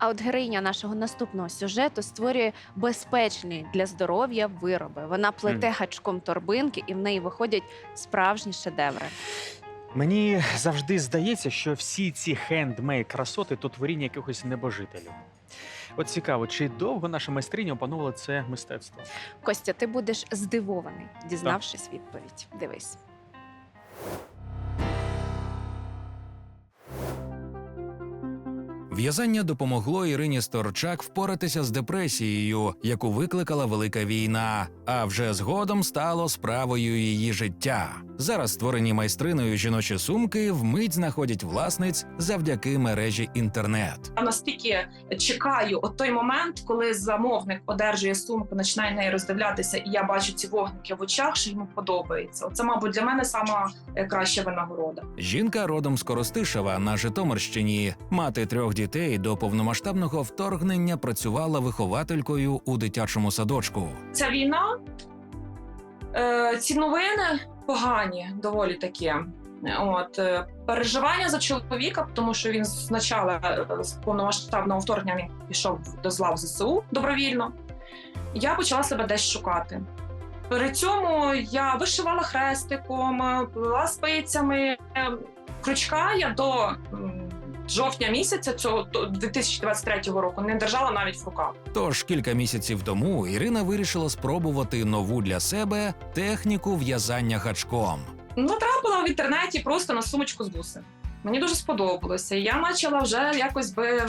А от героїня нашого наступного сюжету створює безпечні для здоров'я вироби. Вона плете гачком торбинки, і в неї виходять справжні шедеври. Мені завжди здається, що всі ці хендмейд красоти то творіння якихось небожителів. От цікаво, чи довго наша майстриня опановувала це мистецтво? Костя, ти будеш здивований, дізнавшись відповідь. Дивись. В'язання допомогло Ірині Сторчак впоратися з депресією, яку викликала велика війна, а вже згодом стало справою її життя. Зараз створені майстриною жіночі сумки вмить знаходять власниць завдяки мережі інтернет. Я настільки чекаю от той момент, коли замовник одержує сумку, починає неї роздивлятися, і я бачу ці вогники в очах, що йому подобається. Це, мабуть, для мене сама е, краща винагорода. Жінка родом з Коростишева на Житомирщині. Мати трьох дітей до повномасштабного вторгнення працювала вихователькою у дитячому садочку. Ця війна, е, ці новини погані, доволі такі. От е, переживання за чоловіка, тому що він спочатку е, з повномасштабного вторгнення він пішов до зла в ЗСУ добровільно. Я почала себе десь шукати. При цьому я вишивала хрестиком, плела спицями. Крючка я до жовтня місяця цього до 2023 року не держала навіть в руках. Тож кілька місяців тому Ірина вирішила спробувати нову для себе техніку в'язання гачком. Натрапила в інтернеті просто на сумочку з буси. Мені дуже сподобалося. Я почала вже якось би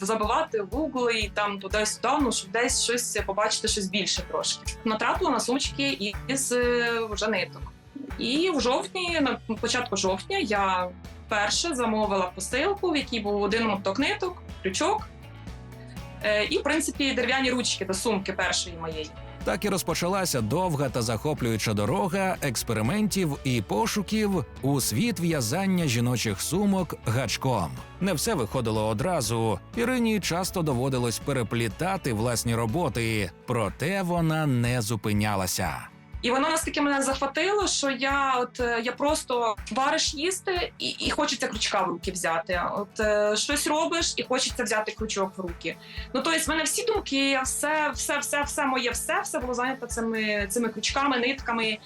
забивати в Google і там туди-сюди, ну, щоб десь щось побачити, щось більше трошки. Натрапила на сумочки із е, вже ниток. І в жовтні, на початку жовтня, я перше замовила посилку, в якій був один моток ниток, крючок. Е, І, в принципі, дерев'яні ручки до сумки першої моєї. Так і розпочалася довга та захоплююча дорога експериментів і пошуків у світ в'язання жіночих сумок гачком. Не все виходило одразу. Ірині часто доводилось переплітати власні роботи, проте вона не зупинялася. І воно настільки мене захватило, що я от е, я просто вариш їсти, і, і хочеться крючка в руки взяти. От е, щось робиш, і хочеться взяти крючок в руки. Ну тобто, в мене всі думки, все, все, все, все моє, все, все було зайнято цими цими крючками, нитками.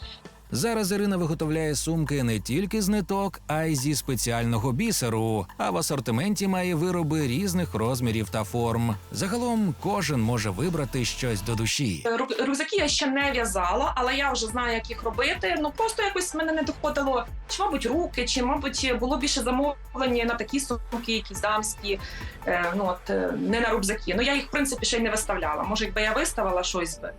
Зараз Ірина виготовляє сумки не тільки з ниток, а й зі спеціального бісеру. А в асортименті має вироби різних розмірів та форм. Загалом кожен може вибрати щось до душі. Рюкзаки я ще не в'язала, але я вже знаю, як їх робити. Ну просто якось мене не доходило, чи мабуть руки, чи мабуть було більше замовлення на такі сумки, якісь дамські. Е, ну от е, не на рюкзаки. Ну я їх в принципі ще й не виставляла. Може, якби я виставила щось би,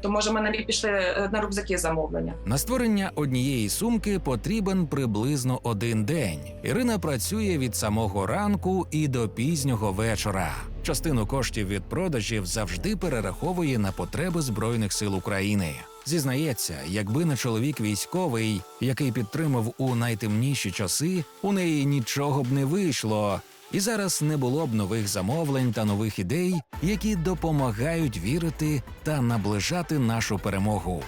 то може в мене пішли е, на рюкзаки замовлення. На створення однієї сумки потрібен приблизно один день. Ірина працює від самого ранку і до пізнього вечора. Частину коштів від продажів завжди перераховує на потреби Збройних сил України. Зізнається, якби не чоловік військовий, який підтримав у найтемніші часи, у неї нічого б не вийшло. І зараз не було б нових замовлень та нових ідей, які допомагають вірити та наближати нашу перемогу.